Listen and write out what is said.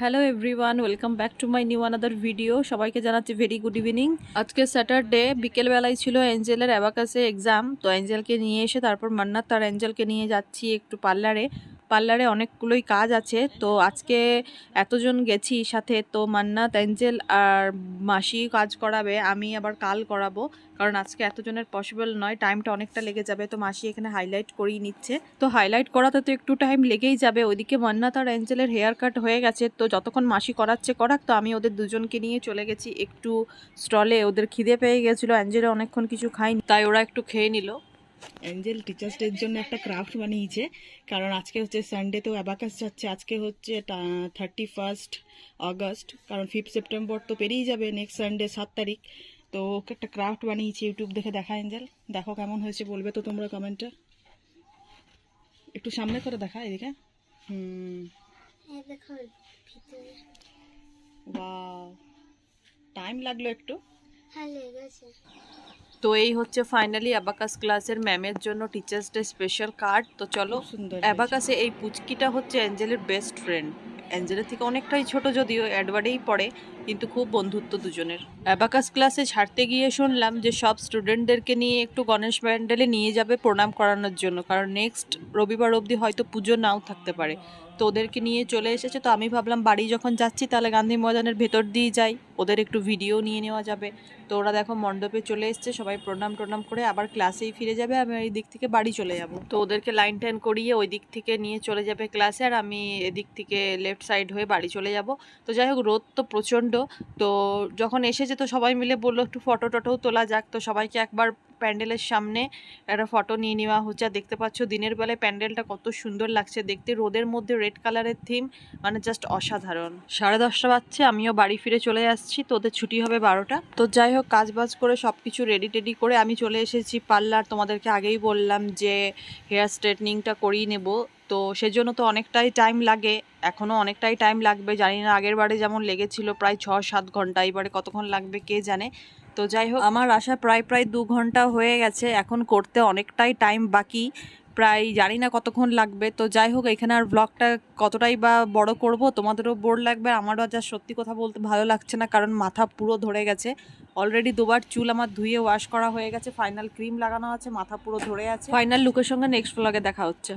Hello everyone welcome back to my new another video সবাইকে জানাচ্ছি very good evening আজকে Saturday বিকেলবেলায় ছিল এঞ্জেলের অ্যাবাকাসে এক্সাম তো অ্যাঞ্জেলকে নিয়ে এসে তারপর মান্নার তার অ্যাঞ্জেলকে নিয়ে যাচ্ছি একটু পার্লারে পার্লারে অনেকগুলোই কাজ আছে। তো আজকে এতজন গেছি সাথে। তো মান্নাত, অ্যাঞ্জেল আর মাসি কাজ করাবে, আমি আবার কাল করাবো। কারণ আজকে এতজনের পসিবল নয় টাইমটা অনেকটা লেগে যাবে। তো মাসি এখানে হাইলাইট করেই নিচ্ছে। তো হাইলাইট করাতে তো একটু টাইম লেগেই যাবে। ওইদিকে মান্নাত আর অ্যাঞ্জেলের হেয়ার কাট হয়ে গেছে। তো যতক্ষণ মাসি করাচ্ছে করাক, তো আমি ওদের দুজনকে নিয়ে চলে গেছি। একটু স্টলে ওদের খিদে পেয়ে গেছিল অ্যাঞ্জেলে অনেকক্ষণ কিছু খাইনি তাই ওরা একটু খেয়ে নিল। অ্যাঞ্জেল টিচার্স ডের জন্য একটা ক্রাফট বানিয়েছে। কারণ আজকে হচ্ছে সানডে তো অ্যাবাকাস যাচ্ছে। আজকে হচ্ছে থার্টি ফার্স্ট আগস্ট কারণ ফিফথ সেপ্টেম্বর তো পেরিয়ে যাবে নেক্সট সানডে সাত তারিখ। তো ওকে একটা ক্রাফট বানিয়েছি ইউটিউব দেখে। দেখা অ্যাঞ্জেল। দেখো কেমন হয়েছে। বলবে তো তোমরা কমেন্টে একটু সামনে করে দেখা এদিকে। হুম। টাইম লাগল একটু। তো এই হচ্ছে ফাইনালি অ্যাবাকাস ক্লাসের ম্যামের জন্য টিচার্স ডে স্পেশাল কার্ড তো চলো সুন্দর অ্যাবাকাসে এই পুচকিটা হচ্ছে অ্যাঞ্জেলের বেস্ট ফ্রেন্ড অ্যাঞ্জেলের থেকে অনেকটাই ছোট যদিও অ্যাডভার্ডেই পড়ে কিন্তু খুব বন্ধুত্ব দুজনের। অ্যাবাকাস ক্লাসে ছাড়তে গিয়ে শুনলাম যে সব স্টুডেন্টদেরকে নিয়ে একটু গণেশ প্যান্ডেলে নিয়ে যাবে প্রণাম করানোর জন্য। কারণ নেক্সট রবিবার অবধি হয়তো পুজো নাও থাকতে পারে। তো ওদেরকে নিয়ে চলে এসেছে, তো আমি ভাবলাম বাড়ি যখন যাচ্ছি তাহলে গান্ধী ময়দানের ভেতর দিয়ে যাই। ওদের একটু ভিডিও নিয়ে নেওয়া যাবে। তো ওরা দেখো মণ্ডপে চলে এসছে, সবাই প্রণাম টনাম করে আবার ক্লাসেই ফিরে যাবে, আমি এই দিক থেকে বাড়ি চলে যাব। তো ওদেরকে লাইন টাইন করিয়ে ওই দিক থেকে নিয়ে চলে যাবে ক্লাসে আর আমি এদিক থেকে লেফট সাইড হয়ে বাড়ি চলে যাব। তো যাই হোক, রোদ তো প্রচণ্ড, তো যখন এসেছে তো সবাই মিলে বলল একটু ফটো টটোও তোলা যাক, তো সবাইকে একবার প্যান্ডেলের সামনে একটা ফটো নিয়ে নেওয়া হচ্ছে। দেখতে পাচ্ছ দিনের বেলায় প্যান্ডেলটা কত সুন্দর লাগছে দেখতে। রোদের মধ্যে রেড কালারের থিম মানে জাস্ট অসাধারণ। সাড়ে দশটা বাজছে, আমিও বাড়ি ফিরে চলে আসছি। তোদের ছুটি হবে বারোটা। তো যাই হোক কাজ বাজ করে সব কিছু রেডি টেডি করে আমি চলে এসেছি পার্লার। তোমাদেরকে আগেই বললাম যে হেয়ার স্ট্রেটনিংটা করিয়ে নেব। তো সেজন্য তো অনেকটাই টাইম লাগে। এখনও অনেকটাই টাইম লাগবে। জানি না আগের বারে যেমন লেগেছিল প্রায় ছ সাত ঘণ্টা। এবারে কতক্ষণ লাগবে কে জানে? তো যাই হোক, আমার আসা প্রায় প্রায় দু ঘণ্টা হয়ে গেছে। এখন করতে অনেকটাই টাইম বাকি। প্রায় জানি না কতক্ষণ লাগবে। তো যাই হোক, এখানে আর ব্লগটা কতটাই বা বড় করব, তোমাদেরও বোর লাগবে। আমারও যা সত্যি কথা বলতে ভালো লাগছে না, কারণ মাথা পুরো ধরে গেছে। অলরেডি দুবার চুল আমার ধুয়ে ওয়াশ করা হয়ে গেছে ফাইনাল ক্রিম লাগানো আছে, মাথা পুরো ধরে আছে। ফাইনাল লুকের সঙ্গে নেক্সট ব্লগে দেখা হচ্ছে।